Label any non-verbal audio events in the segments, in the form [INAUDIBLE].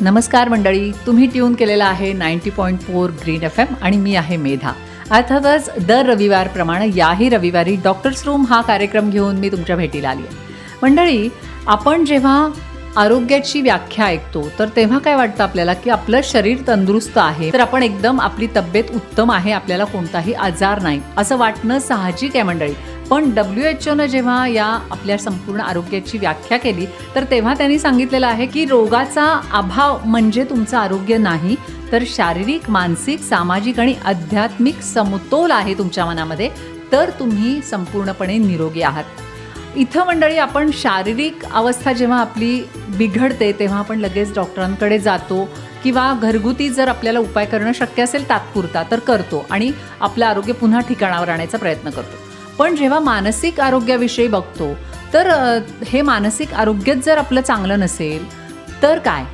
नमस्कार मंडळी तुम्ही ट्यून केलेला आहे ninety point four green F M आणि मी आहे मेधा. अर्थातच दर रविवारप्रमाणे याही रविवारी डॉक्टर्स रूम हा कार्यक्रम घेऊन मी तुमच्या भेटीला आली आहे मंडळी आपण जेव्हा आरोग्याची व्याख्या ऐकतो तर तेव्हा काय वाटतं आपल्याला की आपलं शरीर तंदुरुस्त आहे? तर आपण एकदम आपली तब्येत उत्तम आहे आपल्याला कोणताही आजार नाही. असं वाटणं साहजिक आहे मंडळी. पण डब्ल्यू एच ओनं जेव्हा या आपल्या संपूर्ण आरोग्याची व्याख्या केली तर तेव्हा त्यांनी सांगितलेलं आहे की रोगाचा अभाव म्हणजे तुमचं आरोग्य नाही तर शारीरिक मानसिक सामाजिक आणि आध्यात्मिक समतोल आहे तुमच्या मनामध्ये तर तुम्ही संपूर्णपणे निरोगी आहात. इथं मंडळी आपण शारीरिक अवस्था जेव्हा आपली बिघडते तेव्हा आपण लगेच डॉक्टरांकडे जातो किंवा घरगुती जर आपल्याला उपाय करणं शक्य असेल तात्पुरता तर करतो आणि आपलं आरोग्य पुन्हा ठिकाणावर आणायचा प्रयत्न करतो. पण जेव्हा मानसिक आरोग्याविषयी बघतो तर हे मानसिक आरोग्यच जर आपलं चांगलं नसेल तर काय?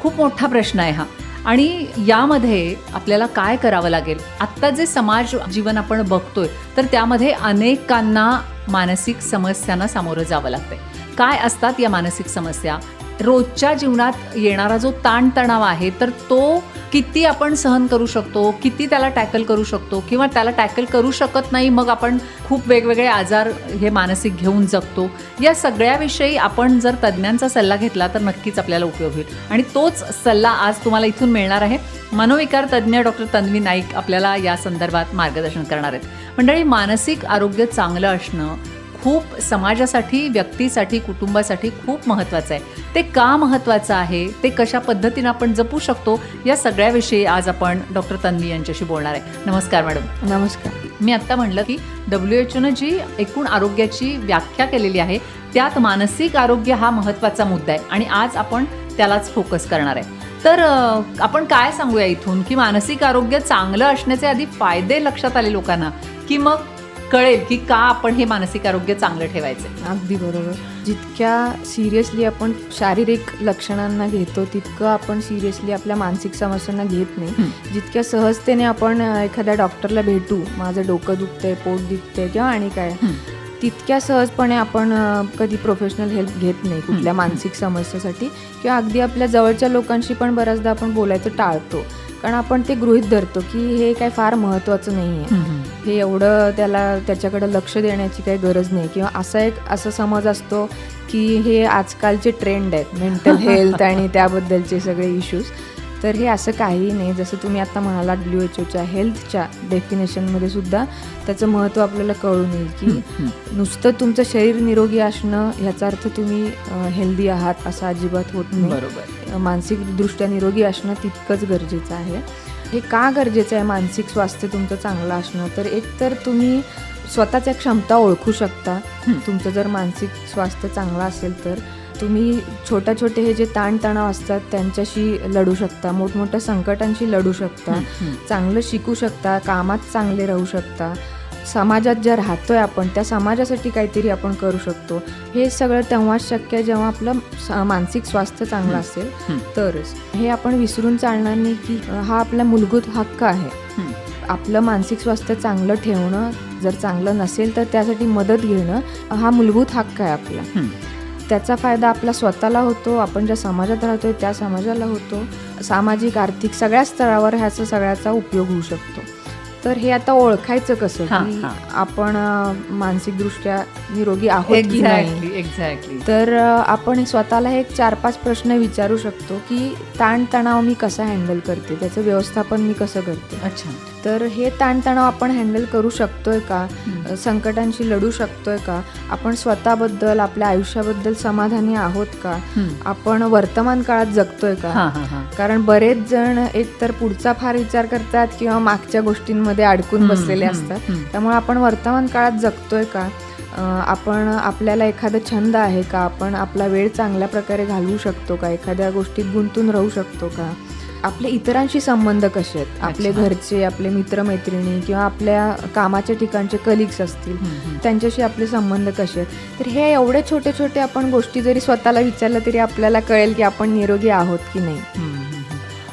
खूप मोठा प्रश्न आहे हा. आणि यामध्ये आपल्याला काय करावं लागेल? आत्ता जे समाज जीवन आपण बघतोय तर त्यामध्ये अनेकांना मानसिक समस्यांना सामोरं जावं लागतंय. काय असतात या मानसिक समस्या? रोजच्या जीवनात येणारा जो ताणतणाव आहे तर तो किती आपण सहन करू शकतो किती त्याला टॅकल करू शकतो किंवा त्याला टॅकल करू शकत नाही मग आपण खूप वेगवेगळे आजार हे मानसिक घेऊन जगतो. या सगळ्याविषयी आपण जर तज्ज्ञांचा सल्ला घेतला तर नक्कीच आपल्याला उपयोग होईल. आणि तोच सल्ला आज तुम्हाला इथून मिळणार आहे. मनोविकार तज्ज्ञ डॉक्टर तन्वी नाईक आपल्याला या संदर्भात मार्गदर्शन करणार आहेत. मंडळी मानसिक आरोग्य चांगलं असणं खूप समाजासाठी व्यक्तीसाठी कुटुंबासाठी खूप महत्त्वाचं आहे. ते का महत्त्वाचं आहे? ते कशा पद्धतीनं आपण जपू शकतो? या सगळ्याविषयी आज आपण डॉक्टर तन्वी यांच्याशी बोलणार आहे. नमस्कार मॅडम. नमस्कार. मी आत्ता म्हणलं की डब्ल्यू एच ओनं जी एकूण आरोग्याची व्याख्या केलेली आहे त्यात मानसिक आरोग्य हा महत्त्वाचा मुद्दा आहे आणि आज आपण त्यालाच फोकस करणार आहे. तर आपण काय सांगूया इथून की मानसिक आरोग्य चांगलं असण्याचे आधी फायदे लक्षात आले लोकांना की मग कळेल की का आपण हे मानसिक आरोग्य चांगलं ठेवायचं अगदी बरोबर. जितक्या सिरियसली आपण शारीरिक लक्षणांना घेतो तितकं आपण सिरियसली आपल्या मानसिक समस्यांना घेत नाही. जितक्या सहजतेने आपण एखाद्या डॉक्टरला भेटू माझं डोकं दुखतंय पोट दुखतंय किंवा आणि काय तितक्या सहजपणे आपण कधी प्रोफेशनल हेल्प घेत नाही कुठल्या मानसिक समस्येसाठी. किंवा अगदी आपल्या जवळच्या लोकांशी पण बऱ्याचदा आपण बोलायचं टाळतो. कारण आपण ते गृहीत धरतो की हे काय फार महत्त्वाचं नाही आहे हे एवढं त्याला त्याच्याकडे लक्ष देण्याची काही गरज नाही. किंवा असा एक असा समज असतो की हे आजकालचे ट्रेंड आहेत मेंटल हेल्थ [LAUGHS] आणि त्याबद्दलचे सगळे इश्यूज तर हे असं काहीही नाही. जसं तुम्ही आता म्हणाला डब्ल्यू एच ओच्या हेल्थच्या डेफिनेशनमध्ये सुद्धा त्याचं महत्त्व आपल्याला कळून येईल की नुसतं तुमचं शरीर निरोगी असणं ह्याचा अर्थ तुम्ही हेल्दी आहात असं अजिबात होत नाही. बरोबर. मानसिकदृष्ट्या निरोगी असणं तितकंच गरजेचं आहे. हे का गरजेचं आहे? मानसिक स्वास्थ्य तुमचं चांगलं असणं. तर एक तर तुम्ही स्वतःच्या क्षमता ओळखू शकता. तुमचं जर मानसिक स्वास्थ्य चांगलं असेल तर तुम्ही छोट्या छोटे हे जे ताणतणाव असतात त्यांच्याशी लढू शकता. मोठमोठ्या संकटांशी लढू शकता. चांगलं शिकू शकता कामात चांगले राहू शकता. समाजात ज्या राहतोय आपण त्या समाजासाठी काहीतरी आपण करू शकतो. हे सगळं तेव्हाच शक्य आहे जेव्हा आपलं मानसिक स्वास्थ्य चांगलं. असेल. तरच. हे आपण विसरून चालणार नाही की हा आपला मूलभूत हक्क आहे. आपलं मानसिक स्वास्थ्य चांगलं ठेवणं जर चांगलं नसेल तर त्यासाठी मदत घेणं हा मूलभूत हक्क आहे आपला. त्याचा फायदा आपला स्वतःला होतो आपण ज्या समाजात राहतोय त्या समाजाला होतो. सामाजिक आर्थिक सगळ्या स्तरावर ह्याचा सगळ्याचा उपयोग होऊ शकतो. तर हे आता ओळखायचं कसं की. आपण मानसिकदृष्ट्या निरोगी आहोत की नाही? एक्झॅक्टली तर आपण स्वतःला हे एक चार पाच प्रश्न विचारू शकतो की ताणतणाव मी कसा हँडल करते? त्याचं व्यवस्थापन मी कसं करते? अच्छा. तर हे ताणतणाव आपण हँडल करू शकतोय का? संकटांशी लढू शकतोय का? आपण स्वतःबद्दल आपल्या आयुष्याबद्दल समाधानी आहोत का. आपण वर्तमान काळात जगतोय का? कारण बरेच जण एक तर पुढचा फार विचार करतात किंवा मागच्या गोष्टींमध्ये अडकून बसलेले असतात. त्यामुळे आपण वर्तमान काळात जगतोय का? आपण आपल्याला एखादा छंद आहे का? आपण आपला वेळ चांगल्या प्रकारे घालवू शकतो का? एखाद्या गोष्टीत गुंतून राहू शकतो का? आपले इतरांशी संबंध कसे आहेत आपले. घरचे आपले मित्रमैत्रिणी किंवा आपल्या कामाच्या ठिकाणचे कलिग्स असतील. त्यांच्याशी आपले संबंध कसे आहेत तर हे एवढे छोटे छोटे आपण गोष्टी जरी स्वतःला विचारलं तरी आपल्याला कळेल की आपण निरोगी आहोत की नाही.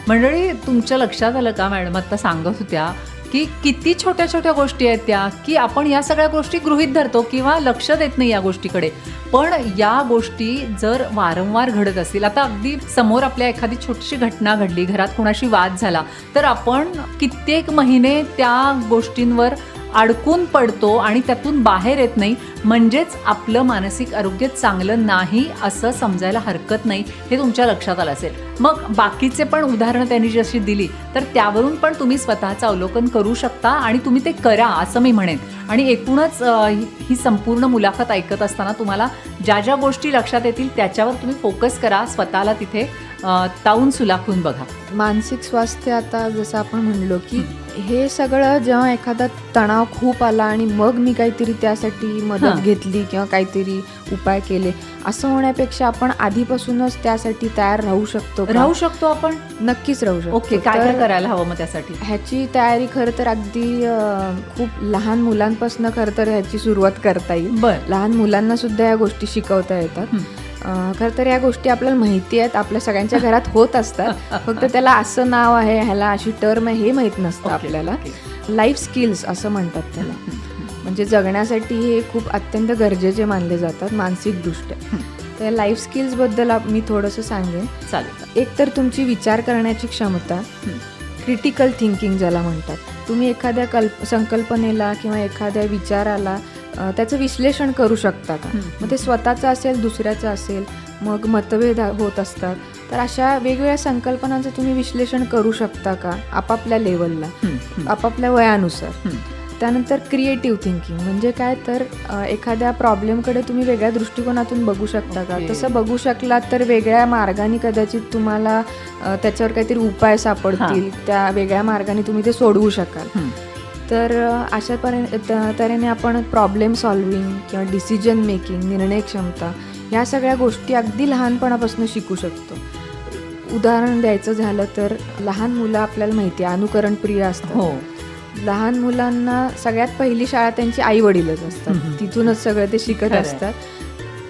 मंडळी तुमच्या लक्षात आलं का मॅडम आता सांगत होत्या की किती छोट्या छोट्या गोष्टी आहेत त्या की आपण या सगळ्या गोष्टी गृहित धरतो किंवा लक्ष देत नाही या गोष्टीकडे. पण या गोष्टी जर वारंवार घडत असतील आता अगदी समोर आपल्या एखादी छोटीशी घटना घडली घरात कोणाशी वाद झाला तर आपण कित्येक महिने त्या गोष्टींवर अडकून पडतो आणि त्यातून बाहेर येत नाही म्हणजेच आपलं मानसिक आरोग्य चांगलं नाही असं समजायला हरकत नाही हे तुमच्या लक्षात आलं असेल. मग बाकीचे पण उदाहरणं त्यांनी जशी दिली तर त्यावरून पण तुम्ही स्वतःचं अवलोकन करू शकता आणि तुम्ही ते करा असं मी म्हणेन. आणि एकूणच ही संपूर्ण मुलाखत ऐकत असताना तुम्हाला ज्या ज्या गोष्टी लक्षात येतील त्याच्यावर तुम्ही फोकस करा स्वतःला तिथे अ, तावून सुलाखून बघा. मानसिक स्वास्थ्य आता जसं आपण म्हणलो की हे. सगळं जेव्हा एखादा तणाव खूप आला आणि मग मी काहीतरी त्यासाठी. मदत घेतली किंवा काहीतरी उपाय केले असं होण्यापेक्षा आपण आधीपासूनच त्यासाठी तयार राहू शकतो? राहू शकतो आपण? नक्कीच राहू शकतो. ओके काय करायला हवं मग त्यासाठी? ह्याची तयारी खरं तर अगदी खूप लहान मुलांपासून खरं तर ह्याची सुरुवात करता येईल. बर. लहान मुलांना सुद्धा या गोष्टी शिकवता येतात. खरं तर या गोष्टी आपल्याला माहिती आहेत. आपल्या सगळ्यांच्या घरात होत असतात. फक्त त्याला असं नाव आहे ह्याला अशी टर्म आहे हे माहीत नसतं आपल्याला. लाईफ स्किल्स असं म्हणतात त्याला. म्हणजे जगण्यासाठी हे खूप अत्यंत गरजेचे मानले जातात मानसिकदृष्ट्या. तर लाईफ स्किल्सबद्दल आप- मी थोडंसं सांगेन. चालेल एक तर तुमची विचार करण्याची क्षमता. क्रिटिकल थिंकिंग ज्याला म्हणतात. तुम्ही एखाद्या कल्प संकल्पनेला किंवा एखाद्या विचाराला त्याचं विश्लेषण करू शकता का हं. मग ते स्वतःचं असेल दुसऱ्याचं असेल मग मतभेद होत असतात. तर अशा वेगवेगळ्या संकल्पनांचं तुम्ही विश्लेषण करू शकता का? आपापल्या लेवलला. आपापल्या वयानुसार. त्यानंतर क्रिएटिव्ह थिंकिंग म्हणजे काय? तर एखाद्या प्रॉब्लेमकडे तुम्ही वेगळ्या दृष्टिकोनातून बघू शकता का? ओके. तसं बघू शकलात तर वेगळ्या मार्गाने कदाचित तुम्हाला त्याच्यावर काहीतरी उपाय सापडतील. त्या वेगळ्या मार्गाने तुम्ही ते सोडवू शकाल. तर अशा पर्यंत तऱ्हेने आपण प्रॉब्लेम सॉल्विंग किंवा डिसिजन मेकिंग निर्णय क्षमता ह्या सगळ्या गोष्टी अगदी लहानपणापासून शिकू शकतो. उदाहरण द्यायचं झालं तर लहान मुलं आपल्याला माहिती आहे अनुकरणप्रिय असतात. हो. लहान मुलांना सगळ्यात पहिली शाळा त्यांची आई वडीलच असतात. तिथूनच सगळं ते शिकत. असतात.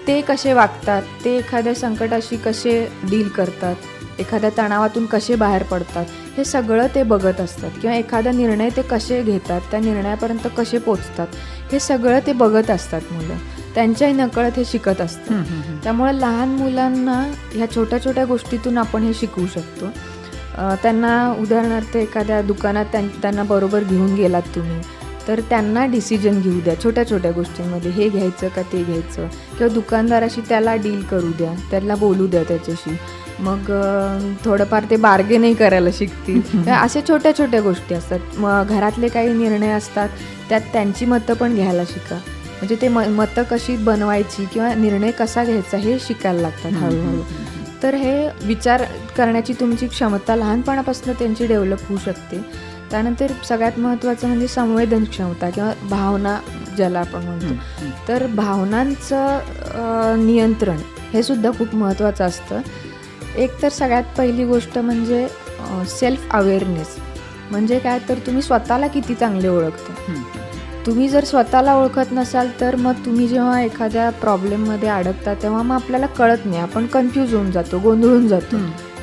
ते कसे वागतात? ते एखाद्या संकटाशी कसे डील करतात? एखाद्या तणावातून कसे बाहेर पडतात हे सगळं ते बघत असतात. किंवा एखादा निर्णय ते कसे घेतात त्या निर्णयापर्यंत कसे पोचतात हे सगळं ते बघत असतात मुलं. त्यांच्याही नकळत हे शिकत असतात. त्यामुळे लहान मुलांना ह्या छोट्या छोट्या गोष्टीतून आपण हे शिकवू शकतो. त्यांना उदाहरणार्थ एखाद्या दुकानात त्यां त्यांना बरोबर घेऊन गेलात तुम्ही तर त्यांना डिसिजन घेऊ द्या. छोट्या छोट्या गोष्टींमध्ये हे घ्यायचं का ते घ्यायचं. किंवा दुकानदाराशी त्याला डील करू द्या. त्याला बोलू द्या त्याच्याशी. मग थोडंफार ते बार्गेनही करायला शिकतील. [LAUGHS] अशा छोट्या छोट्या गोष्टी असतात. मग घरातले काही निर्णय असतात. त्यात त्यांची मतं पण घ्यायला शिका. म्हणजे ते म मतं कशी बनवायची किंवा निर्णय कसा घ्यायचा हे शिकायला लागतात हळूहळू. तर हे विचार करण्याची तुमची क्षमता लहानपणापासून त्यांची डेव्हलप होऊ शकते. त्यानंतर सगळ्यात महत्त्वाचं म्हणजे संवेदन क्षमता किंवा भावना ज्याला आपण म्हणतो. तर भावनांचं नियंत्रण हे सुद्धा खूप महत्त्वाचं असतं. एक तर सगळ्यात पहिली गोष्ट म्हणजे सेल्फ अवेअरनेस म्हणजे काय? तर तुम्ही स्वतःला किती चांगले ओळखता. तुम्ही जर स्वतःला ओळखत नसाल तर मग तुम्ही जेव्हा एखाद्या प्रॉब्लेममध्ये अडकता तेव्हा मग आपल्याला कळत नाही. आपण कन्फ्यूज होऊन जातो गोंधळून जातो.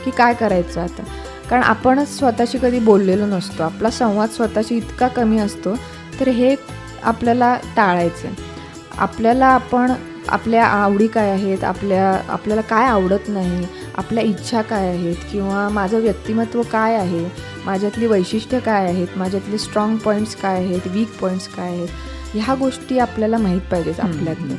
की काय करायचं आता. कारण आपणच स्वतःशी कधी बोललेलो नसतो. आपला संवाद स्वतःशी इतका कमी असतो तर हे आपल्याला टाळायचं आहे आपल्याला आपण आपल्या आवडी काय आहेत आपल्या आपल्याला काय आवडत नाही आपल्या इच्छा काय आहेत किंवा माझं व्यक्तिमत्व काय आहे माझ्यातली वैशिष्ट्य काय आहेत माझ्यातले स्ट्रॉंग पॉईंट्स काय आहेत वीक पॉईंट्स काय आहेत ह्या गोष्टी आपल्याला माहीत पाहिजेत. आपल्यातले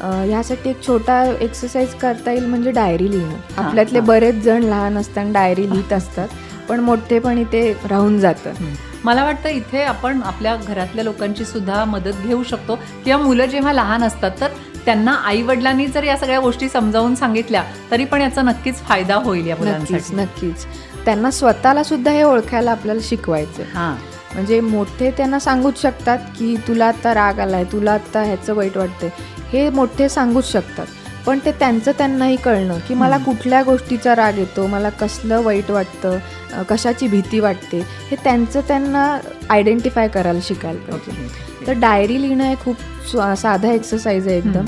ह्यासाठी एक छोटा एक्सरसाइज करता येईल म्हणजे डायरी लिहिणं. आपल्यातले. बरेच जण लहान असताना डायरी लिहित असतात पण मोठेपणी ते राहून जातं. मला वाटतं इथे आपण आपल्या घरातल्या लोकांची सुद्धा मदत घेऊ शकतो. किंवा मुलं जेव्हा लहान असतात तर त्यांना आई वडिलांनी जर या सगळ्या गोष्टी समजावून सांगितल्या तरी पण याचा नक्कीच फायदा होईल या मुलांसाठी. नक्कीच त्यांना स्वतःला सुद्धा हे ओळखायला आपल्याला शिकवायचं हा. म्हणजे मोठे त्यांना सांगूच शकतात की तुला आता राग आलाय तुला आता ह्याचं वाईट वाटतंय. हे मोठे सांगूच शकतात. पण ते त्यांचं त्यांनाही कळणं की मला. कुठल्या गोष्टीचा राग येतो मला कसलं वाईट वाटतं कशाची भीती वाटते हे त्यांचं त्यांना आयडेंटिफाय करायला शिकायला पाहिजे. तर डायरी लिहिणं हे खूप साधा एक्सरसाइज आहे एकदम.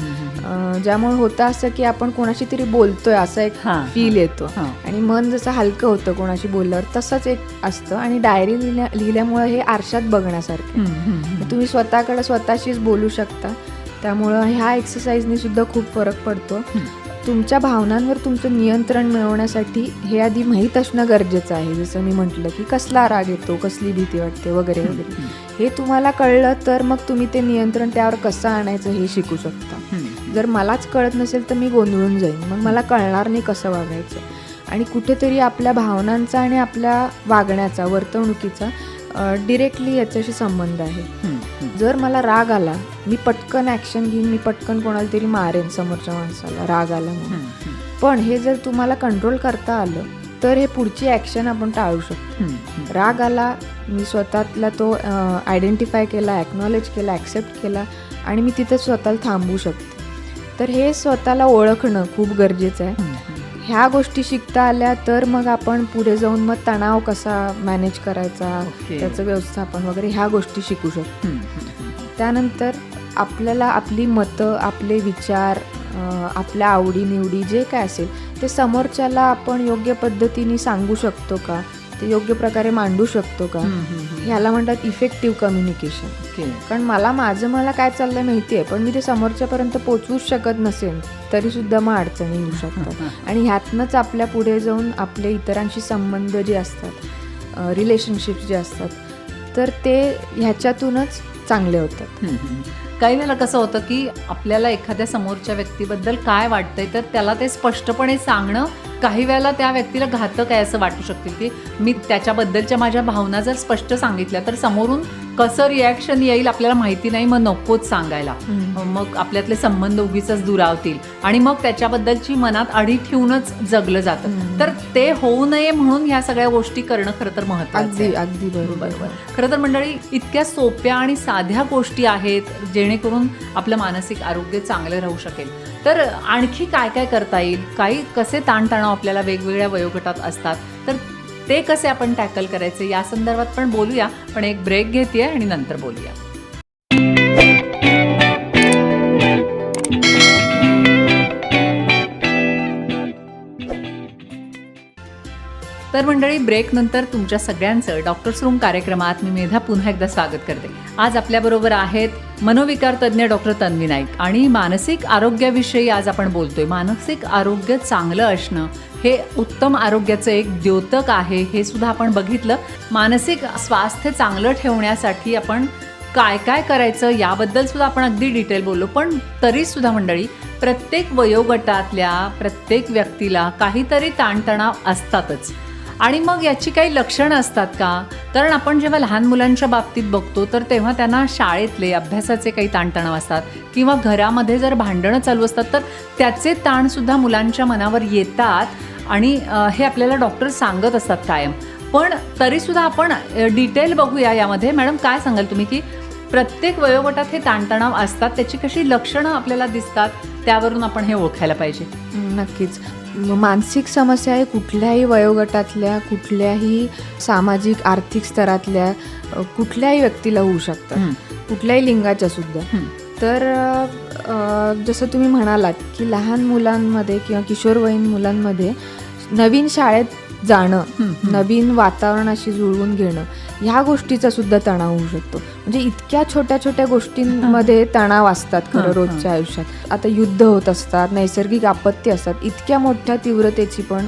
ज्यामुळे होतं असं की आपण कोणाशी तरी बोलतोय असा एक फील येतो. आणि मन जसं हलकं होतं कोणाशी बोलल्यावर तसंच एक असतं. आणि डायरी लिहिल्या लिहिल्यामुळे हे आरशात बघण्यासारखं. तुम्ही स्वतःकडे स्वतःशीच बोलू शकता. त्यामुळं ह्या एक्सरसाइजनी सुद्धा खूप फरक पडतो. तुमच्या भावनांवर तुमचं नियंत्रण मिळवण्यासाठी हे आधी माहीत असणं गरजेचं आहे. जसं मी म्हटलं की कसला राग येतो कसली भीती वाटते वगैरे वगैरे. हे तुम्हाला कळलं तर मग तुम्ही ते नियंत्रण त्यावर कसं आणायचं हे शिकू शकता. जर मलाच कळत नसेल तर मी गोंधळून जाईन. मग मला कळणार नाही कसं वागायचं. आणि कुठेतरी आपल्या भावनांचा आणि आपल्या वागण्याचा वर्तवणुकीचा डिरेक्टली याच्याशी संबंध आहे. जर मला राग आला मी पटकन ॲक्शन घेईन मी पटकन कोणाला तरी मारेन समोरच्या माणसाला राग आला म्हणून. पण हे जर तुम्हाला कंट्रोल करता आलं तर हे पुढची ॲक्शन आपण टाळू शकतो. राग आला मी स्वतःतला तो आयडेंटिफाय केला ॲक्नॉलेज केला ॲक्सेप्ट केला आणि मी तिथे स्वतःला थांबवू शकते तर हे स्वतःला ओळखणं खूप गरजेचं आहे. ह्या गोष्टी शिकता आल्या तर मग आपण पुढे जाऊन मग तणाव कसा मॅनेज करायचा ओके. त्याचं व्यवस्थापन वगैरे ह्या गोष्टी शिकू शकतो. त्यानंतर आपल्याला आपली मतं आपले विचार आपल्या आवडीनिवडी जे काय असेल ते समोरच्याला आपण योग्य पद्धतीने सांगू शकतो का ते योग्य प्रकारे मांडू शकतो का. ह्याला म्हणतात इफेक्टिव्ह कम्युनिकेशन. कारण मला माझं मला काय चाललंय माहिती आहे पण मी ते समोरच्यापर्यंत पोचवूच शकत नसेल तरी सुद्धा मग अडचणी येऊ शकतात [LAUGHS] आणि ह्यातनंच आपल्या पुढे जाऊन आपले इतरांशी संबंध जे असतात रिलेशनशिप्स जे असतात तर ते ह्याच्यातूनच चांगले होतात. काही वेळेला कसं होतं की आपल्याला एखाद्या समोरच्या व्यक्तीबद्दल काय वाटतंय तर त्याला ते स्पष्टपणे सांगणं काही वेळेला त्या व्यक्तीला घातक आहे असं वाटू शकतील की मी त्याच्याबद्दलच्या माझ्या भावना जर स्पष्ट सांगितल्या तर समोरून कसं रिॲक्शन येईल आपल्याला माहिती नाही मग नकोच सांगायला. मग आपल्यातले संबंध उगीच दुरावतील. आणि मग त्याच्याबद्दलची मनात अडी ठेवूनच जगलं जातं. तर ते होऊ नये म्हणून ह्या सगळ्या गोष्टी करणं खरं तर महत्वाचं अगदी बरोबर. खरं तर मंडळी इतक्या सोप्या आणि साध्या गोष्टी आहेत जेणेकरून आपलं मानसिक आरोग्य चांगलं राहू शकेल. तर आणखी काय काय करता येईल? काही कसे ताणतणाव आपल्याला वेगवेगळ्या वयोगटात असतात? तर ते कसे आपण टॅकल करायचे? या संदर्भात पण बोलूया पण एक ब्रेक घेते आणि नंतर बोलूया. तर मंडळी ब्रेक नंतर तुमच्या सगळ्यांचं डॉक्टर्स रूम कार्यक्रमात मी मेधा पुन्हा एकदा स्वागत करते. आज आपल्याबरोबर आहेत मनोविकार तज्ज्ञ डॉक्टर तन्वी नाईक आणि मानसिक आरोग्याविषयी आज आपण बोलतोय. मानसिक आरोग्य चांगलं असणं हे उत्तम आरोग्याचं एक द्योतक आहे हे सुद्धा आपण बघितलं. मानसिक स्वास्थ्य चांगलं ठेवण्यासाठी आपण काय काय करायचं याबद्दल सुद्धा आपण अगदी डिटेल बोललो. पण तरी सुद्धा मंडळी प्रत्येक वयोगटातल्या प्रत्येक व्यक्तीला काहीतरी ताणतणाव असतातच. आणि मग याची काही लक्षणं असतात का? कारण आपण जेव्हा लहान मुलांच्या बाबतीत बघतो तर तेव्हा त्यांना शाळेतले अभ्यासाचे काही ताणतणाव असतात. किंवा घरामध्ये जर भांडणं चालू असतात तर त्याचे ताणसुद्धा मुलांच्या मनावर येतात आणि हे आपल्याला डॉक्टर सांगत असतात कायम. पण तरीसुद्धा आपण डिटेल बघूया यामध्ये. मॅडम काय सांगाल तुम्ही की प्रत्येक वयोगटात हे ताणतणाव असतात त्याची कशी लक्षणं आपल्याला दिसतात त्यावरून आपण हे ओळखायला पाहिजे? नक्कीच. मानसिक समस्या हे कुठल्याही वयोगटातल्या कुठल्याही सामाजिक आर्थिक स्तरातल्या कुठल्याही व्यक्तीला होऊ शकतात कुठल्याही लिंगाच्या सुद्धा. तर जसं तुम्ही म्हणालात की लहान मुलांमध्ये किंवा किशोरवयीन मुलांमध्ये नवीन शाळेत जाणं. नवीन वातावरणाशी जुळवून घेणं ह्या गोष्टीचा सुद्धा तणाव होऊ शकतो. म्हणजे इतक्या छोट्या छोट्या गोष्टींमध्ये तणाव असतात खरं रोजच्या आयुष्यात. आता युद्ध होत असतात नैसर्गिक आपत्ती असतात इतक्या मोठ्या तीव्रतेची पण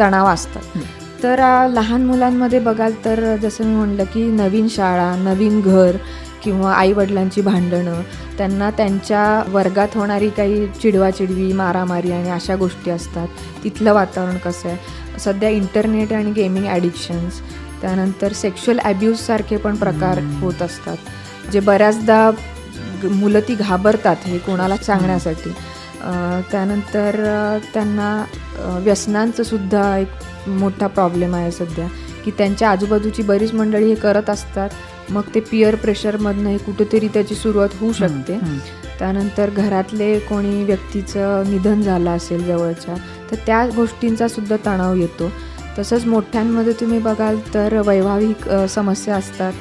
तणाव असतात. तर लहान मुलांमध्ये बघाल तर जसं मी म्हणलं की नवीन शाळा नवीन घर किंवा आईवडिलांची भांडणं त्यांना त्यांच्या वर्गात होणारी काही चिडवाचिडवी मारामारी आणि अशा गोष्टी असतात. तिथलं वातावरण कसं आहे? सध्या इंटरनेट आणि गेमिंग ॲडिक्शन्स त्यानंतर सेक्शुअल ॲब्यूजसारखे पण प्रकार. होत असतात. जे बऱ्याचदा मुलं ती घाबरतात हे कोणाला सांगण्यासाठी. त्यानंतर त्यांना व्यसनांचं सुद्धा एक मोठा प्रॉब्लेम आहे सध्या. की त्यांच्या आजूबाजूची बरीच मंडळी हे करत असतात. मग ते पिअर प्रेशरमधनं कुठेतरी त्याची सुरुवात होऊ शकते. हं, त्यानंतर घरातले कोणी व्यक्तीचं निधन झालं असेल जवळच्या तर त्या गोष्टींचा सुद्धा तणाव येतो. तसंच मोठ्यांमध्ये तुम्ही बघाल तर वैवाहिक समस्या असतात.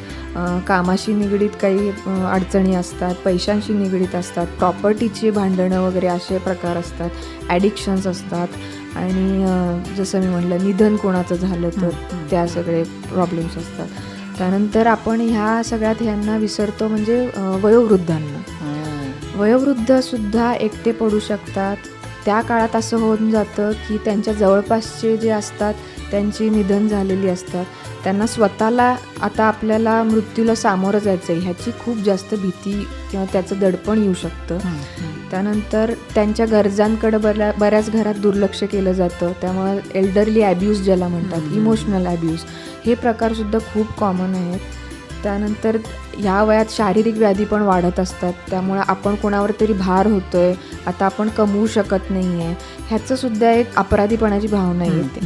कामाशी निगडीत काही अडचणी असतात पैशांशी निगडीत असतात प्रॉपर्टीची भांडणं वगैरे असे प्रकार असतात ॲडिक्शन्स असतात. आणि जसं मी म्हटलं निधन कोणाचं झालं तर. त्या सगळे प्रॉब्लेम्स असतात. त्यानंतर आपण ह्या सगळ्यात ह्यांना विसरतो म्हणजे वयोवृद्धांना. वयोवृद्धसुद्धा एकटे पडू शकतात. त्या काळात असं होऊन जातं की त्यांच्या जवळपासचे जे असतात त्यांची निधन झालेली असतात. त्यांना स्वतःला आता आपल्याला मृत्यूला सामोरं जायचं आहे ह्याची खूप जास्त भीती किंवा त्याचं दडपण येऊ शकतं. त्यानंतर त्यांच्या गरजांकडे बऱ्या बऱ्याच घरात दुर्लक्ष केलं जातं. त्यामुळे एल्डरली ॲब्यूज ज्याला म्हणतात. इमोशनल ॲब्यूज हे प्रकारसुद्धा खूप कॉमन आहेत. त्यानंतर ह्या वयात शारीरिक व्याधी पण वाढत असतात. त्यामुळे आपण कोणावर तरी भार होतोय. आता आपण कमवू शकत नाही आहे ह्याचं सुद्धा एक अपराधीपणाची भावना येते.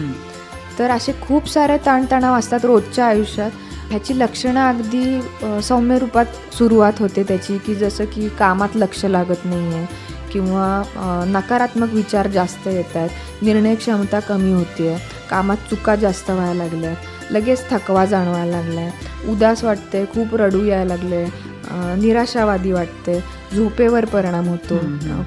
तर असे खूप सारे ताणतणाव असतात रोजच्या आयुष्यात. ह्याची लक्षणं अगदी सौम्य रूपात सुरुवात होते त्याची की जसं की कामात लक्ष लागत नाही आहे किंवा नकारात्मक विचार जास्त येत आहेत निर्णय क्षमता कमी होते कामात चुका जास्त व्हायला लागल्यात लगेच थकवा जाणवायला लागला आहे उदास वाटते खूप रडू यायला लागले निराशावादी वाटते. झोपेवर परिणाम होतो.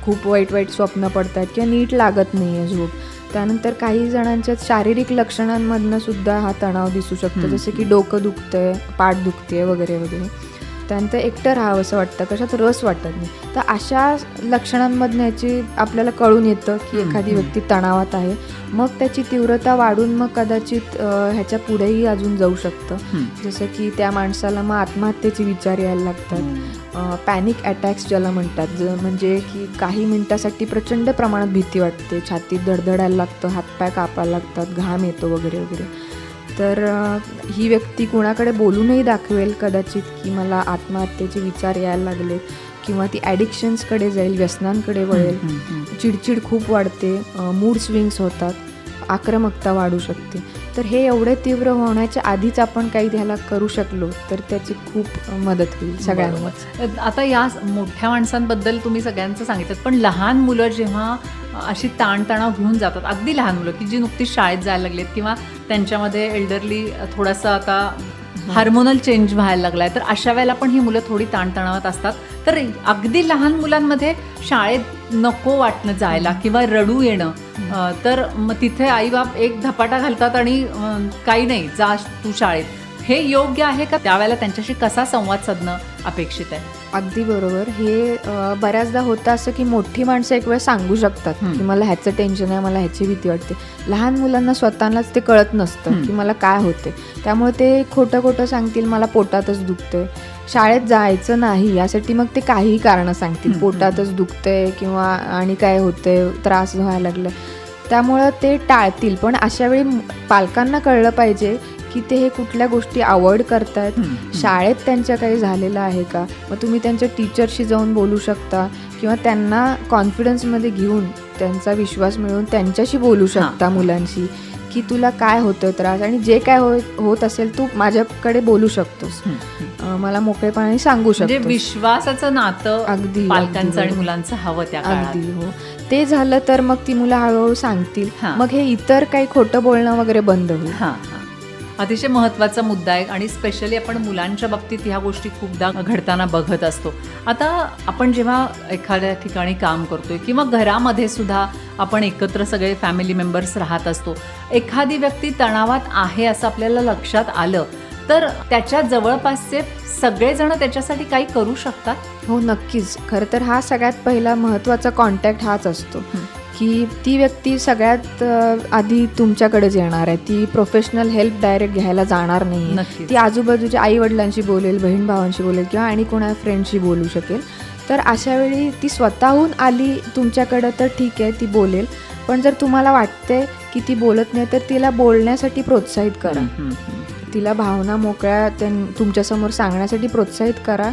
खूप वाईट वाईट स्वप्न पडतात किंवा नीट लागत नाही आहे झोप. त्यानंतर काही जणांच्या शारीरिक लक्षणांमधनं सुद्धा हा तणाव दिसू शकतो. जसं की डोकं दुखतंय पाठ दुखते वगैरे वगैरे. त्यानंतर एकटं राहावं असं वाटतं कशात रस वाटत नाही. तर अशा लक्षणांमधनं याची आपल्याला कळून येतं की एखादी. व्यक्ती तणावात आहे. मग त्याची तीव्रता वाढून मग कदाचित ह्याच्या पुढेही अजून जाऊ शकतं. जसं की त्या माणसाला मग आत्महत्येचे विचार यायला लागतात. पॅनिक अटॅक्स ज्याला म्हणतात ज म्हणजे की काही मिनिटासाठी प्रचंड प्रमाणात भीती वाटते. छातीत धडधडायला लागतं हातपाय कापायला लागतात घाम येतो वगैरे वगैरे. तर ही व्यक्ती कुणाकडे बोलूनही दाखवेल कदाचित की मला आत्महत्येचे विचार यायला लागलेत किंवा ती ॲडिक्शन्सकडे जाईल व्यसनांकडे वळेल. चिडचिड खूप वाढते मूड स्विंग्स होतात आक्रमकता वाढू शकते. तर हे एवढे तीव्र होण्याच्या आधीच आपण काही ह्याला करू शकलो तर त्याची खूप मदत होईल सगळ्यांना बरोबर. आता या मोठ्या माणसांबद्दल तुम्ही सगळ्यांचं सांगितलं पण लहान मुलं जेव्हा अशी ताणतणाव घेऊन जातात अगदी लहान मुलं की जी नुकतीच शाळेत जायला लागलेत किंवा त्यांच्यामध्ये एल्डरली थोडासा आता हार्मोनल चेंज व्हायला लागलाय तर अशा वेळेला पण ही मुलं थोडी ताणतणावात असतात तर अगदी लहान मुलांमध्ये शाळेत नको वाटणं जायला किंवा रडू येणं. तर मग तिथे आईबाप एक धपाटा घालतात आणि काही नाही जा तू शाळेत. हे योग्य आहे का? त्यावेळेला त्यांच्याशी कसा संवाद साधणं अपेक्षित आहे? अगदी बरोबर. हे बऱ्याचदा होतं असं की मोठी माणसं एक वेळ सांगू शकतात. की मला ह्याचं टेन्शन आहे मला ह्याची भीती वाटते. लहान मुलांना स्वतःलाच ते कळत नसतं. की मला काय होते त्यामुळे ते खोटं खोटं सांगतील मला पोटातच दुखतंय. शाळेत जायचं नाही यासाठी मग ते काहीही कारणं सांगतील. पोटातच दुखतंय किंवा आणि काय होतंय त्रास व्हायला लागलाय त्यामुळं ते टाळतील. पण अशा वेळी पालकांना कळलं पाहिजे की ते हे कुठल्या गोष्टी अवॉइड करतायत. शाळेत त्यांच्या काही झालेलं आहे का? मग तुम्ही त्यांच्या टीचरशी जाऊन बोलू शकता किंवा त्यांना कॉन्फिडन्समध्ये घेऊन त्यांचा विश्वास मिळवून त्यांच्याशी बोलू शकता मुलांशी. की तुला काय होतं त्रास आणि जे काय हो होत असेल तू माझ्याकडे बोलू शकतोस. मला मोकळेपणाने सांगू म्हणजे शकतो विश्वासाचं नातं अगदी पालकांचं आणि. मुलांचं हवं त्या अगदी हो. ते झालं तर मग ती मुलं हळूहळू सांगतील. मग हे इतर काही खोटं बोलणं वगैरे बंद होईल. अतिशय महत्त्वाचा मुद्दा आहे आणि स्पेशली आपण मुलांच्या बाबतीत ह्या गोष्टी खूपदा घडताना बघत असतो. आता आपण जेव्हा एखाद्या ठिकाणी काम करतोय किंवा घरामध्ये सुद्धा आपण एकत्र सगळे फॅमिली मेंबर्स राहत असतो एखादी व्यक्ती तणावात आहे असं आपल्याला लक्षात आलं तर त्याच्या जवळपासचे सगळेजण त्याच्यासाठी काही करू शकतात? हो नक्कीच. खरं तर हा सगळ्यात पहिला महत्त्वाचा कॉन्टॅक्ट हाच असतो. की ती व्यक्ती सगळ्यात आधी तुमच्याकडेच येणार आहे. ती प्रोफेशनल हेल्प डायरेक्ट घ्यायला जाणार नाही. ती आजूबाजूच्या आई वडिलांशी बोलेल बहीण भावांशी बोलेल किंवा आणि कोणा फ्रेंडशी बोलू शकेल. तर अशा वेळी ती स्वतःहून आली तुमच्याकडं तर ठीक आहे ती बोलेल. पण जर तुम्हाला वाटते की ती बोलत नाही तर तिला बोलण्यासाठी प्रोत्साहित करा. तिला भावना मोकळ्या त्यां तुमच्यासमोर सांगण्यासाठी प्रोत्साहित करा.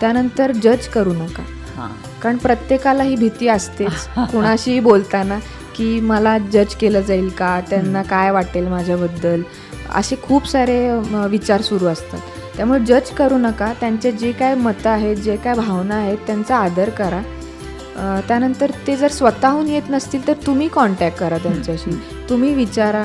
त्यानंतर जज करू नका. हां. कारण प्रत्येकाला ही भीती असतेच कुणाशीही बोलताना की मला जज केलं जाईल का? त्यांना काय वाटेल माझ्याबद्दल? असे खूप सारे विचार सुरू असतात. त्यामुळे जज करू नका. त्यांचे जे काय मतं आहेत जे काय भावना आहेत त्यांचा आदर करा. त्यानंतर ते जर स्वतःहून येत नसतील तर तुम्ही कॉन्टॅक्ट करा त्यांच्याशी. तुम्ही विचारा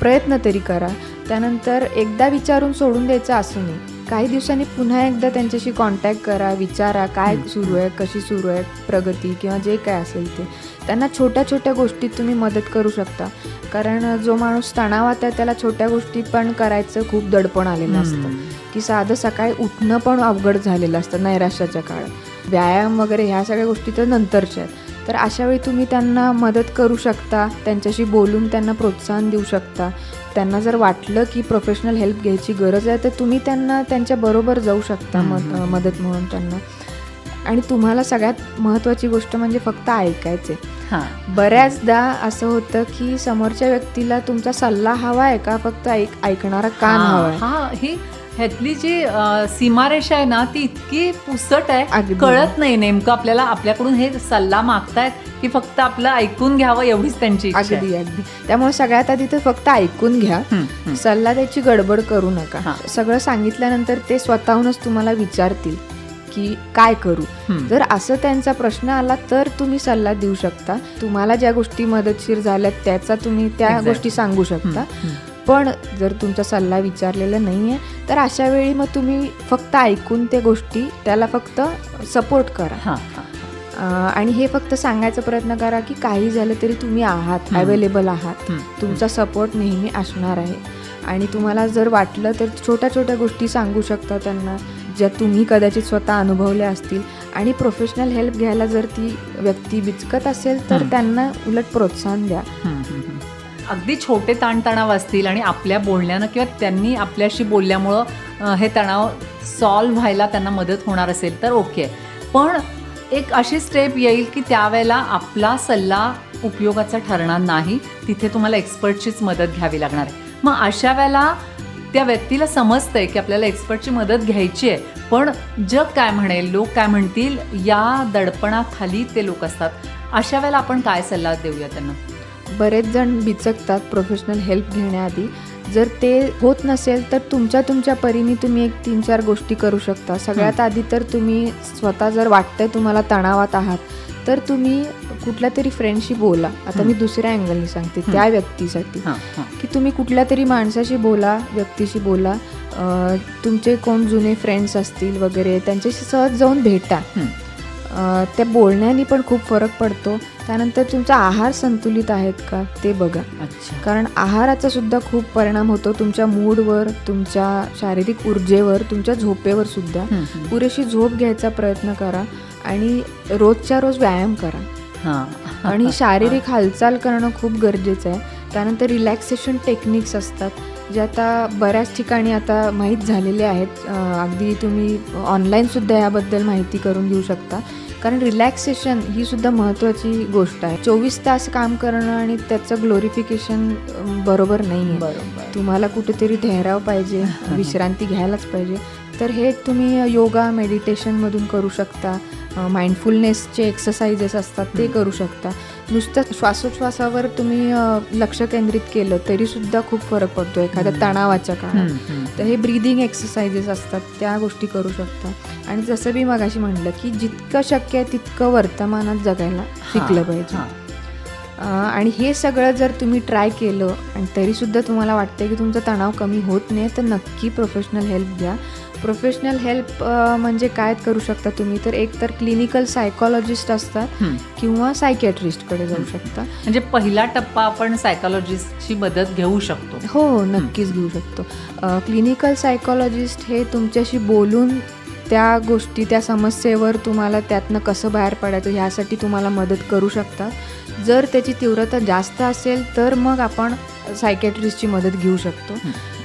प्रयत्न तरी करा. त्यानंतर एकदा विचारून सोडून द्यायचं असं नाही. काही दिवसांनी पुन्हा एकदा त्यांच्याशी कॉन्टॅक्ट करा विचारा काय. सुरू आहे कशी सुरू आहे प्रगती किंवा जे काय असेल ते. त्यांना छोट्या छोट्या गोष्टीत तुम्ही मदत करू शकता. कारण जो माणूस तणावात आहे त्याला छोट्या गोष्टी पण करायचं खूप दडपण आलेलं असतं. की साधं सकाळी उठणं पण अवघड झालेलं असतं नैराश्याच्या काळात. व्यायाम वगैरे ह्या सगळ्या गोष्टी तर नंतरच्या आहेत. तर अशा वेळी तुम्ही त्यांना मदत करू शकता त्यांच्याशी बोलून त्यांना प्रोत्साहन देऊ शकता. त्यांना जर वाटलं की प्रोफेशनल हेल्प घ्यायची गरज आहे तर तुम्ही त्यांना त्यांच्या बरोबर जाऊ शकता मद. मदत म्हणून त्यांना. आणि तुम्हाला सगळ्यात महत्त्वाची गोष्ट म्हणजे फक्त ऐकायचे. बऱ्याचदा असं होतं की समोरच्या व्यक्तीला तुमचा सल्ला हवा आहे का? फक्त ऐक ऐकणारा कान हवा आहे. ह्यातली जी सीमारेषा आहे ना ती इतकी पुसट आहे. कळत नाही नेमकं आपल्याला आपल्याकडून हे सल्ला मागतायत की फक्त आपलं ऐकून घ्यावं एवढीच त्यांची. अगदी अगदी त्यामुळे सगळ्यात आधी तर फक्त ऐकून घ्या. सल्ला द्यायची गडबड करू नका हां. सगळं सांगितल्यानंतर ते स्वतःहूनच तुम्हाला विचारतील की काय करू. जर असं त्यांचा प्रश्न आला तर तुम्ही सल्ला देऊ शकता तुम्हाला ज्या गोष्टी मदतशीर झाल्यात त्याचा तुम्ही त्या Exactly. गोष्टी सांगू शकता. पण जर तुमचा सल्ला विचारलेला नाही आहे तर अशा वेळी मग तुम्ही फक्त ऐकून त्या गोष्टी त्याला फक्त सपोर्ट करा. हां, आणि हे फक्त सांगायचा प्रयत्न करा की काही झालं तरी तुम्ही आहात. अवेलेबल आहात. तुमचा सपोर्ट नेहमी असणार आहे. आणि तुम्हाला जर वाटलं तर छोट्या छोट्या गोष्टी सांगू शकता त्यांना ज्या तुम्ही कदाचित स्वतः अनुभवल्या असतील. आणि प्रोफेशनल हेल्प घ्यायला जर ती व्यक्ती बिचकत असेल तर. त्यांना उलट प्रोत्साहन द्या. अगदी छोटे ताणतणाव असतील आणि आपल्या बोलण्यानं किंवा त्यांनी आपल्याशी बोलल्यामुळं हे तणाव सॉल्व्ह व्हायला त्यांना मदत होणार असेल तर ओके. पण एक अशी स्टेप येईल की त्यावेळेला आपला सल्ला उपयोगाचा ठरणार नाही तिथे तुम्हाला एक्सपर्टचीच मदत घ्यावी लागणार. आहे मग अशा वेळेला त्या व्यक्तीला समजतंय की आपल्याला एक्सपर्टची मदत घ्यायची आहे पण जग काय म्हणेल लोक काय म्हणतील या दडपणाखाली ते लोक असतात. अशा वेळेला आपण काय सल्ला देऊया त्यांना? बरेच जण बिचकतात प्रोफेशनल हेल्प घेण्याआधी. जर ते होत नसेल तर तुमच्या तुमच्या परीने तुम्ही एक तीन चार गोष्टी करू शकता. सगळ्यात आधी तर तुम्ही स्वतः जर वाटतंय तुम्हाला तणावात आहात तर तुम्ही कुठल्या तरी फ्रेंडशी बोला. आता मी दुसऱ्या अँगलनी सांगते त्या व्यक्तीसाठी. की तुम्ही कुठल्या तरी माणसाशी बोला व्यक्तीशी बोला. तुमचे कोण जुने फ्रेंड्स असतील वगैरे त्यांच्याशी सहज जाऊन भेटा. त्या बोलण्याने पण खूप फरक पडतो. त्यानंतर तुमचा आहार संतुलित आहेत का ते बघा. कारण आहाराचा सुद्धा खूप परिणाम होतो. तुमच्या मूडवर तुमच्या शारीरिक ऊर्जेवर तुमच्या झोपेवर सुद्धा. पुरेशी झोप घ्यायचा प्रयत्न करा आणि रोजच्या रोज व्यायाम करा. आणि [LAUGHS] शारीरिक हालचाल करणं खूप गरजेचं आहे. त्यानंतर रिलॅक्सेशन टेक्निक्स असतात. जे आता बऱ्याच ठिकाणी आता माहीत झालेले आहेत. अगदी तुम्ही ऑनलाईनसुद्धा याबद्दल माहिती करून घेऊ शकता. कारण रिलॅक्सेशन ही सुद्धा महत्त्वाची गोष्ट आहे. चोवीस तास काम करणं आणि त्याचं ग्लोरिफिकेशन बरोबर नाही आहे बरोबर. तुम्हाला कुठेतरी ठहराव पाहिजे [LAUGHS] विश्रांती घ्यायलाच पाहिजे. तर हे तुम्ही योगा मेडिटेशनमधून करू शकता. माइंडफुलनेसचे एक्सरसाइजेस असतात ते करू शकता. नुसतं श्वासोच्छवासावर तुम्ही लक्ष केंद्रित केलं तरीसुद्धा खूप फरक पडतो एखाद्या तणावाच्या काळात. तर हे ब्रीदिंग एक्सरसाइजेस असतात त्या गोष्टी करू शकता. आणि जसं मी मगाशी म्हटलं की जितकं शक्य आहे तितकं वर्तमानात जगायला शिकलं पाहिजे. आणि हे सगळं जर तुम्ही ट्राय केलं आणि तरीसुद्धा तुम्हाला वाटतं की तुमचा तणाव कमी होत नाही तर नक्की प्रोफेशनल हेल्प घ्या. प्रोफेशनल हेल्प म्हणजे काय करू शकता तुम्ही? तर एक तर क्लिनिकल सायकॉलॉजिस्ट असतात. किंवा सायकॅट्रिस्टकडे जाऊ शकता. म्हणजे पहिला टप्पा आपण सायकोलॉजिस्टची मदत घेऊ शकतो. हो हो नक्कीच घेऊ शकतो. क्लिनिकल सायकॉलॉजिस्ट हे तुमच्याशी बोलून त्या गोष्टी त्या समस्येवर तुम्हाला त्यातनं कसं बाहेर पडायचं ह्यासाठी तुम्हाला मदत करू शकतात जर त्याची तीव्रता जास्त असेल तर मग आपण सायकॅट्रिस्टची मदत घेऊ शकतो.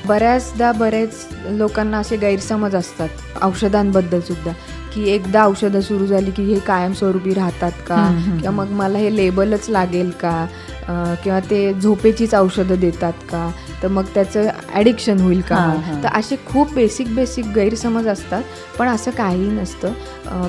बऱ्याचदा बरेच लोकांना असे गैरसमज असतात औषधांबद्दल सुद्धा की एकदा औषधं सुरू झाली की हे कायमस्वरूपी राहतात का? किंवा मग मला हे लेबलच लागेल का? किंवा ते झोपेचीच औषधं देतात का? तर मग त्याचं ॲडिक्शन होईल का. तर असे खूप बेसिक बेसिक गैरसमज असतात पण असं काहीही नसतं.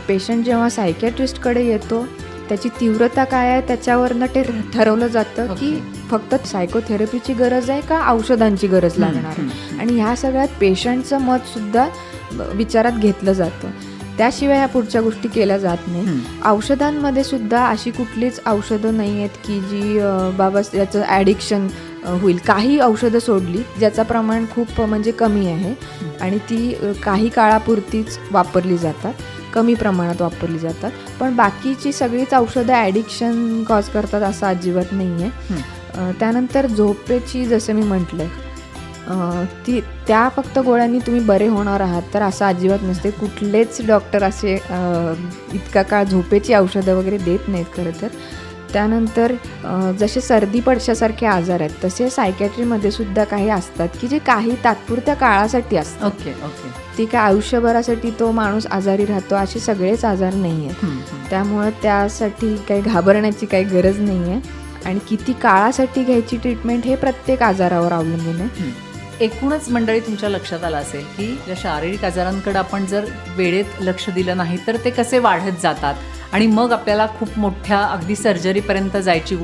पेशंट जेव्हा सायकॅट्रिस्टकडे येतो त्याची तीव्रता काय आहे त्याच्यावरनं ते ठरवलं जातं की फक्त सायकोथेरपीची गरज आहे का औषधांची गरज लागणार आहे? आणि ह्या सगळ्यात पेशंटचं मतसुद्धा विचारात घेतलं जातं. त्याशिवाय ह्या पुढच्या गोष्टी केल्या जात नाही. औषधांमध्ये सुद्धा अशी कुठलीच औषधं नाही आहेत की जी बाबा याचं ॲडिक्शन होईल. काही औषधं सोडली ज्याचं प्रमाण खूप म्हणजे कमी आहे आणि ती काही काळापुरतीच वापरली जातात. कमी प्रमाणात वापरली जातात. पण बाकीची सगळीच औषधं ॲडिक्शन कॉज करतात असं अजिबात नाही. आहे त्यानंतर झोपेची जसं मी म्हटलं ती त्या फक्त गोळ्यांनी तुम्ही बरे होणार आहात तर असं अजिबात नसते. कुठलेच डॉक्टर असे इतका काळ झोपेची औषधं वगैरे देत नाहीत खरं तर. त्यानंतर जसे सर्दी पडशासारखे आजार आहेत तसे सायकॅट्रीमध्ये सुद्धा काही असतात की जे काही तात्पुरत्या काळासाठी असतात. Okay okay. ते काय आयुष्यभरासाठी तो माणूस आजारी राहतो असे सगळेच आजार नाही आहेत. त्यामुळं त्यासाठी काही घाबरण्याची काही गरज नाही आहे आणि किती काळासाठी घ्यायची ट्रीटमेंट हे प्रत्येक आजारावर अवलंबून आहे. एकूणच मंडळी तुमच्या लक्षात आलं असेल की शारीरिक आजारांकडे आपण जर वेळेत लक्ष दिलं नाही तर ते कसे वाढत जातात? आणि मग आपल्याला खूप मोठ्या अगदी सर्जरीपर्यंत जायची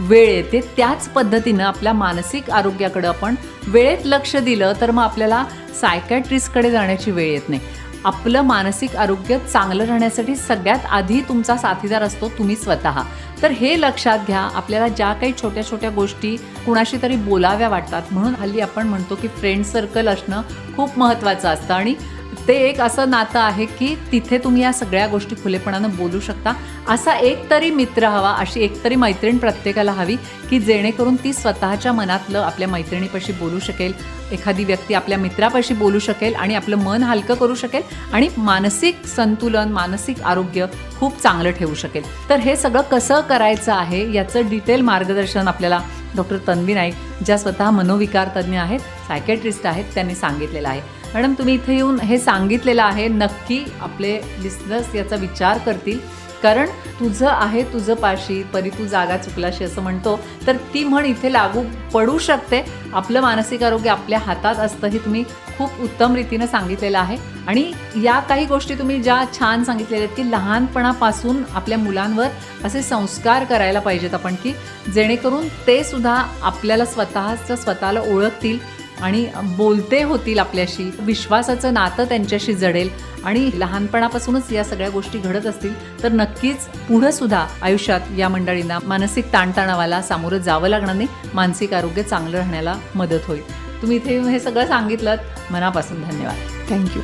वेळ येते. त्याच पद्धतीनं आपल्या मानसिक आरोग्याकडं आपण वेळेत लक्ष दिलं तर मग आपल्याला सायकॅट्रिस्टकडे जाण्याची वेळ येत नाही. आपलं मानसिक आरोग्य चांगलं राहण्यासाठी सगळ्यात आधी तुमचा साथीदार असतो तुम्ही स्वतः. तर हे लक्षात घ्या आपल्याला ज्या काही छोट्या छोट्या गोष्टी कुणाशी तरी बोलाव्या वाटतात म्हणून हल्ली आपण म्हणतो की फ्रेंड सर्कल असणं खूप महत्त्वाचं असतं. आणि ते एक असं नातं आहे की तिथे तुम्ही या सगळ्या गोष्टी खुलेपणानं बोलू शकता. असा एक तरी मित्र हवा अशी एक तरी मैत्रीण प्रत्येकाला हवी की जेणेकरून ती स्वतःच्या मनातलं आपल्या मैत्रिणीपाशी बोलू शकेल एखादी व्यक्ती आपल्या मित्रापाशी बोलू शकेल आणि आपलं मन हलकं करू शकेल आणि मानसिक संतुलन मानसिक आरोग्य खूप चांगलं ठेवू शकेल. तर हे सगळं कसं करायचं आहे याचं डिटेल मार्गदर्शन आपल्याला डॉक्टर तन्वी नाईक ज्या स्वतः मनोविकार तज्ज्ञ आहेत सायकॅट्रिस्ट आहेत त्यांनी सांगितलेलं आहे. मॅडम तुम्ही इथे येऊन हे सांगितलेलं आहे. नक्की आपले लिस्नर्स याचा विचार करतील. कारण तुझं आहे तुझं पाशी परी तू जागा चुकलाशी असं म्हणतो. तर ती म्हण इथे लागू पडू शकते. आपलं मानसिक आरोग्य आपल्या हातात असतं हे तुम्ही खूप उत्तम रीतीनं सांगितलेलं आहे. आणि या काही गोष्टी तुम्ही ज्या छान सांगितलेल्या आहेत की लहानपणापासून आपल्या मुलांवर असे संस्कार करायला पाहिजेत आपण की जेणेकरून ते सुद्धा आपल्याला स्वतःचं स्वतःला ओळखतील. आणि बोलते होतील आपल्याशी विश्वासाचं नातं त्यांच्याशी जडेल आणि लहानपणापासूनच या सगळ्या गोष्टी घडत असतील तर नक्कीच पुढं सुद्धा आयुष्यात या मंडळींना मानसिक ताणतणावाला सामोरं जावं लागणार नाही. मानसिक आरोग्य चांगलं राहण्याला मदत होईल. तुम्ही इथे हे सगळं सांगितलं मनापासून धन्यवाद. थँक्यू